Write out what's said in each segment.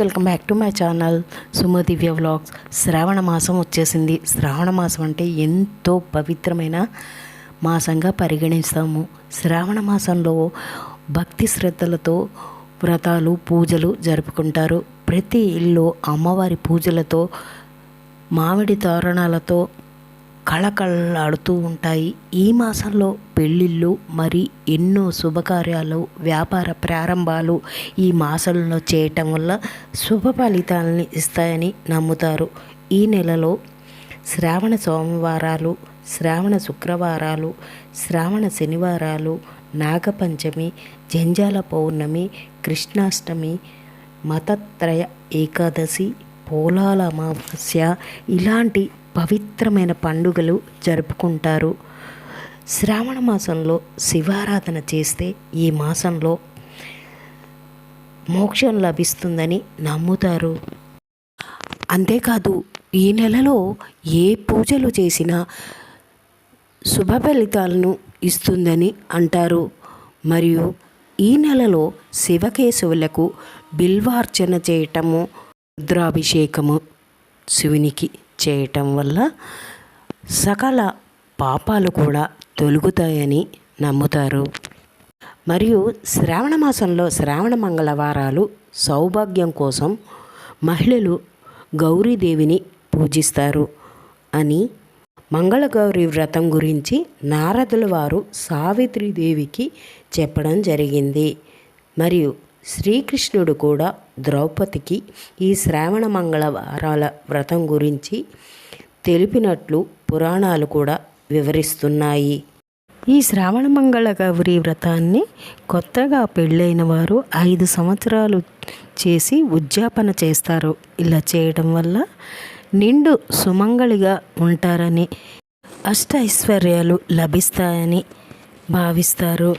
Welcome back to my channel Suma Divya vlogs. Shravana మాసం వచ్చేసింది. శ్రావణ మాసం అంటే ఎంతో పవిత్రమైన మాసంగా పరిగణిస్తాము. శ్రావణ మాసంలో భక్తి శ్రద్ధలతో వ్రతాలు పూజలు జరుపుకుంటారు. ప్రతి ఇల్లు అమ్మవారి పూజలతో మామిడి తోరణాలతో కళకళలాడుతూ ఉంటాయి. ఈ మాసంలో పెళ్ళిళ్ళు మరి ఎన్నో శుభకార్యాలు వ్యాపార ప్రారంభాలు ఈ మాసంలో చేయటం వల్ల శుభ ఫలితాలని ఇస్తాయని నమ్ముతారు. ఈ నెలలో శ్రావణ సోమవారాలు శ్రావణ శుక్రవారాలు శ్రావణ శనివారాలు నాగపంచమి జంజాల పౌర్ణమి కృష్ణాష్టమి మతత్రయ ఏకాదశి పోలాల అమావాస్య ఇలాంటి పవిత్రమైన పండుగలు జరుపుకుంటారు. శ్రావణ మాసంలో శివారాధన చేస్తే ఈ మాసంలో మోక్షం లభిస్తుందని నమ్ముతారు. అంతేకాదు ఈ నెలలో ఏ పూజలు చేసినా శుభ ఫలితాలను ఇస్తుందని అంటారు. మరియు ఈ నెలలో శివకేశవులకు బిల్వార్చన చేయటము రుద్రాభిషేకము శివునికి చేయటం వల్ల సకల పాపాలు కూడా తొలుగుతాయని నమ్ముతారు. మరియు శ్రావణ మాసంలో శ్రావణ మంగళవారాలు సౌభాగ్యం కోసం మహిళలు గౌరీదేవిని పూజిస్తారు అని మంగళగౌరి వ్రతం గురించి నారదుల వారు సావిత్రిదేవికి చెప్పడం జరిగింది. మరియు శ్రీకృష్ణుడు కూడా ద్రౌపదికి ఈ శ్రావణ మంగళవారాల వ్రతం గురించి తెలిపినట్లు పురాణాలు కూడా వివరిస్తున్నాయి. ఈ శ్రావణ మంగళ గౌరి వ్రతాన్ని కొత్తగా పెళ్ళైన వారు ఐదు సంవత్సరాలు చేసి ఉద్యాపన చేస్తారు. ఇలా చేయడం వల్ల నిండు సుమంగళిగా ఉంటారని అష్ట ఐశ్వర్యాలు లభిస్తాయని భావిస్తారు.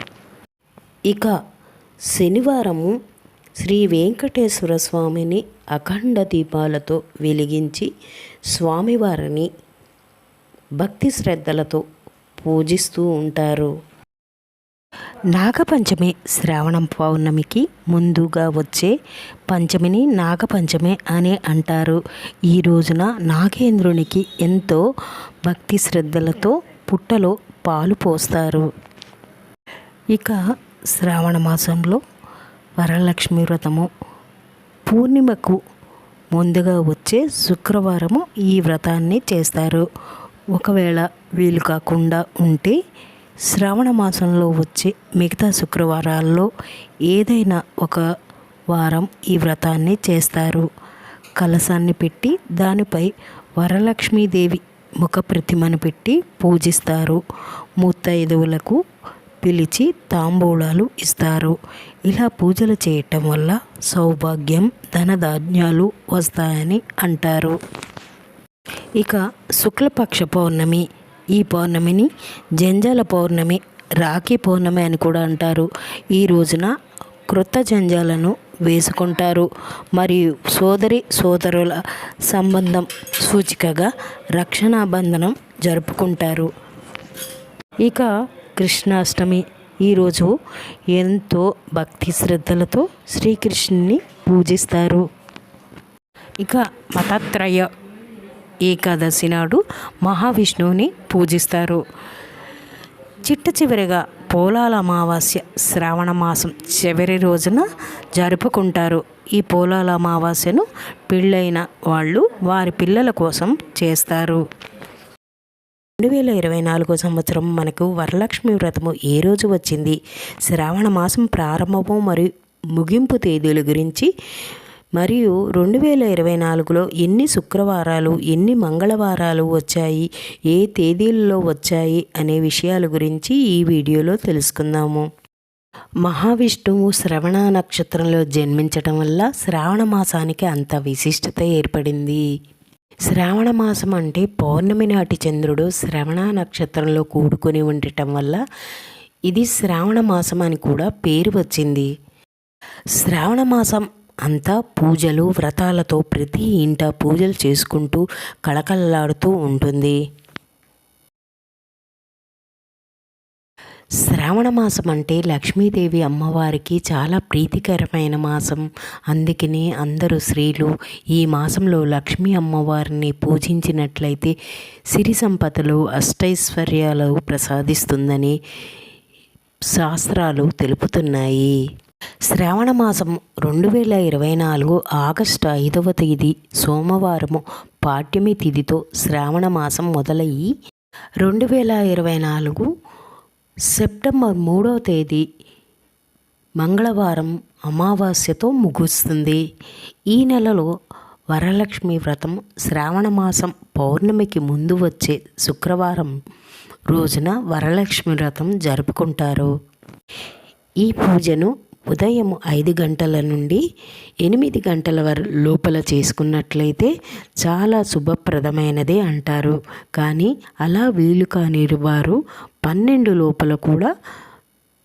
ఇక శనివారము శ్రీ వెంకటేశ్వర స్వామిని అఖండ దీపాలతో వెలిగించి స్వామివారిని భక్తి శ్రద్ధలతో పూజిస్తూ ఉంటారు. నాగపంచమి శ్రావణం పౌర్ణమికి ముందుగా వచ్చే పంచమిని నాగపంచమి అని అంటారు. ఈ రోజున నాగేంద్రునికి ఎంతో భక్తి శ్రద్ధలతో పుట్టలో పాలు పోస్తారు. ఇక శ్రావణ మాసంలో వరలక్ష్మి వ్రతము. పూర్ణిమకు ముందుగా వచ్చే శుక్రవారము ఈ వ్రతాన్ని చేస్తారు. ఒకవేళ వీలు కాకుండా ఉంటే శ్రావణ మాసంలో వచ్చే మిగతా శుక్రవారాల్లో ఏదైనా ఒక వారం ఈ వ్రతాన్ని చేస్తారు. కలశాన్ని పెట్టి దానిపై వరలక్ష్మీదేవి ముఖ ప్రతిమను పెట్టి పూజిస్తారు. ముత్తైదువులకు పిలిచి తాంబూలాలు ఇస్తారు. ఇలా పూజలు చేయటం వల్ల సౌభాగ్యం ధనధాన్యాలు వస్తాయని అంటారు. ఇక శుక్లపక్ష పౌర్ణమి. ఈ పౌర్ణమిని జంజాల పౌర్ణమి రాఖీ పౌర్ణమి అని కూడా అంటారు. ఈ రోజున క్రొత్త జంజాలను వేసుకుంటారు. మరియు సోదరి సోదరుల సంబంధం సూచికగా రక్షణాబంధనం జరుపుకుంటారు. ఇక కృష్ణాష్టమి ఈరోజు ఎంతో భక్తి శ్రద్ధలతో శ్రీకృష్ణుని పూజిస్తారు. ఇక మతత్రయ ఏకాదశి నాడు మహావిష్ణువుని పూజిస్తారు. చిట్ట చివరిగా పోలాల అమావాస్య శ్రావణ మాసం చివరి రోజున జరుపుకుంటారు. ఈ పోలాల అమావాస్యను పెళ్ళైన వాళ్ళు వారి పిల్లల కోసం చేస్తారు. రెండు వేల ఇరవై నాలుగో సంవత్సరం మనకు వరలక్ష్మి వ్రతము ఏ రోజు వచ్చింది? శ్రావణ మాసం ప్రారంభము మరియు ముగింపు తేదీల గురించి మరియు రెండు వేల ఇరవై నాలుగులో ఎన్ని శుక్రవారాలు ఎన్ని మంగళవారాలు వచ్చాయి ఏ తేదీల్లో వచ్చాయి అనే విషయాల గురించి ఈ వీడియోలో తెలుసుకుందాము. మహావిష్ణువు శ్రవణ నక్షత్రంలో జన్మించటం వల్ల శ్రావణ మాసానికి అంత విశిష్టత ఏర్పడింది. శ్రావణ మాసం అంటే పౌర్ణమి నాటి చంద్రుడు శ్రవణ నక్షత్రంలో కూడుకొని ఉండటం వల్ల ఇది శ్రావణ మాసం అని కూడా పేరు వచ్చింది. శ్రావణ మాసం అంతా పూజలు వ్రతాలతో ప్రతి ఇంట పూజలు చేసుకుంటూ కళకళలాడుతూ ఉంటుంది. శ్రావణ మాసం అంటే లక్ష్మీదేవి అమ్మవారికి చాలా ప్రీతికరమైన మాసం. అందుకనే అందరూ స్త్రీలు ఈ మాసంలో లక్ష్మీ అమ్మవారిని పూజించినట్లయితే సిరి సంపదలు అష్టైశ్వర్యాలు ప్రసాదిస్తుందని శాస్త్రాలు తెలుపుతున్నాయి. శ్రావణ మాసం రెండు వేల ఇరవై నాలుగు ఆగస్టు ఐదవ తేదీ సోమవారము పాఠ్యమి తిథితో శ్రావణ మాసం మొదలయ్యి రెండు వేల ఇరవై నాలుగు సెప్టెంబర్ మూడవ తేదీ మంగళవారం అమావాస్యతో ముగుస్తుంది. ఈ నెలలో వరలక్ష్మి వ్రతం శ్రావణ మాసం పౌర్ణమికి ముందు వచ్చే శుక్రవారం రోజున వరలక్ష్మి వ్రతం జరుపుకుంటారు. ఈ పూజను ఉదయం ఐదు గంటల నుండి ఎనిమిది గంటల వర లోపల చేసుకున్నట్లయితే చాలా శుభప్రదమైనదే అంటారు. కానీ అలా వీలు కాని వారు పన్నెండు లోపల కూడా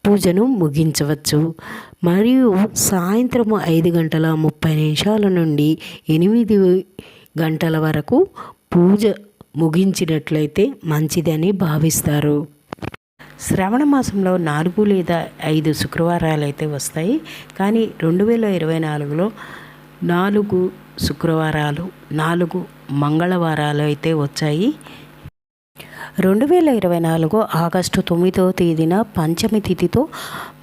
పూజను ముగించవచ్చు. మరియు సాయంత్రం ఐదు గంటల ముప్పై నిమిషాల నుండి ఎనిమిది గంటల వరకు పూజ ముగించినట్లయితే మంచిదని భావిస్తారు. శ్రావణ మాసంలో నాలుగు లేదా ఐదు శుక్రవారాలు అయితే వస్తాయి. కానీ రెండు వేల ఇరవై నాలుగులో నాలుగు శుక్రవారాలు నాలుగు మంగళవారాలు అయితే వచ్చాయి. రెండు వేల ఇరవై నాలుగు ఆగస్టు తొమ్మిదవ తేదీన పంచమి తిథితో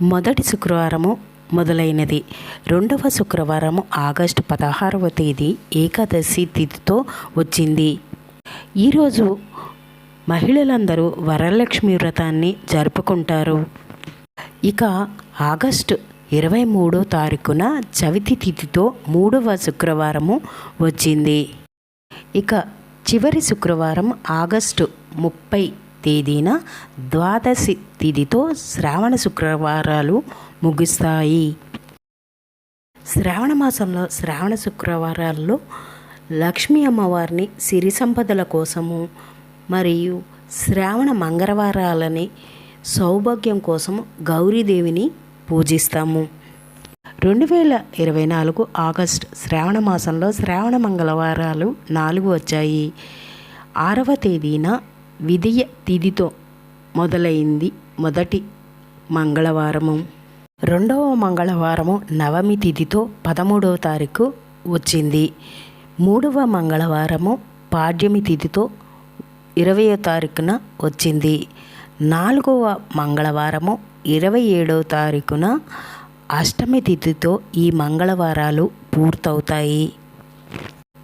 మొదటి శుక్రవారము మొదలైనది. రెండవ శుక్రవారం ఆగస్టు పదహారవ తేదీ ఏకాదశి తిథితో వచ్చింది. ఈరోజు మహిళలందరూ వరలక్ష్మి వ్రతాన్ని జరుపుకుంటారు. ఇక ఆగస్టు ఇరవై మూడో తారీఖున చవితి తిథితో మూడవ శుక్రవారము వచ్చింది. ఇక చివరి శుక్రవారం ఆగస్టు ముప్పై తేదీన ద్వాదశి తిథితో శ్రావణ శుక్రవారాలు ముగుస్తాయి. శ్రావణ మాసంలో శ్రావణ శుక్రవారాల్లో లక్ష్మీ అమ్మవారిని సిరి సంపదల కోసము మరియు శ్రావణ మంగళవారాలని సౌభాగ్యం కోసం గౌరీదేవిని పూజిస్తాము. రెండు వేల ఇరవై నాలుగు ఆగస్ట్ శ్రావణ మాసంలో శ్రావణ మంగళవారాలు నాలుగు వచ్చాయి. ఆరవ తేదీన విధియ తిథితో మొదలైంది మొదటి మంగళవారము. రెండవ మంగళవారము నవమి తిథితో పదమూడవ తారీఖు వచ్చింది. మూడవ మంగళవారము పాడ్యమి తిథితో ఇరవయో తారీఖున వచ్చింది. నాలుగవ మంగళవారము ఇరవై ఏడవ తారీఖున అష్టమి తిథితో ఈ మంగళవారాలు పూర్తవుతాయి.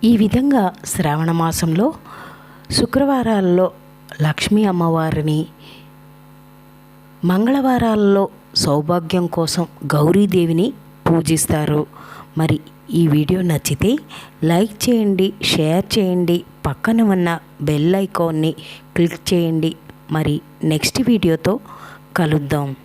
ఈ విధంగా శ్రావణ మాసంలో శుక్రవారాల్లో లక్ష్మీ అమ్మవారిని మంగళవారాల్లో సౌభాగ్యం కోసం గౌరీదేవిని పూజిస్తారు. మరి ఈ వీడియో నచ్చితే లైక్ చేయండి షేర్ చేయండి పక్కన ఉన్న బెల్ ఐకాన్ని క్లిక్ చేయండి. మరి నెక్స్ట్ వీడియోతో కలుద్దాం.